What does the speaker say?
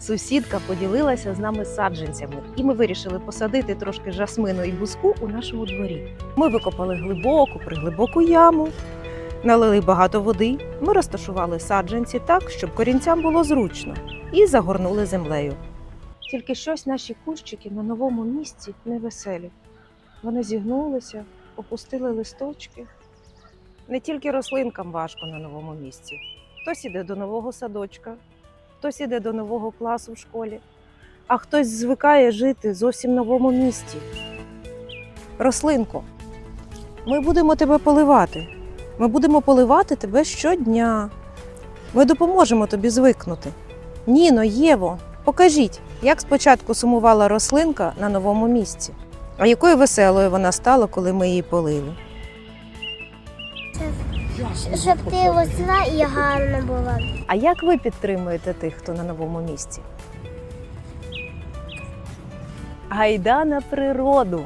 Сусідка поділилася з нами саджанцями, і ми вирішили посадити трошки жасмину і буску у нашому дворі. Ми викопали глибоку, приглибоку яму, налили багато води. Ми розташували саджанці так, щоб корінцям було зручно, і загорнули землею. Тільки щось наші кущики на новому місці невеселі. Вони зігнулися, опустили листочки. Не тільки рослинкам важко на новому місці. Хтось іде до нового садочка, хтось іде до нового класу в школі, а хтось звикає жити зовсім новому місті. Рослинко, ми будемо тебе поливати. Ми будемо поливати тебе щодня. Ми допоможемо тобі звикнути. Ніно, Єво, покажіть, як спочатку сумувала рослинка на новому місці. А якою веселою вона стала, коли ми її полили. Щоб ти росла і гарна була. А як ви підтримуєте тих, хто на новому місці? Гайда на природу!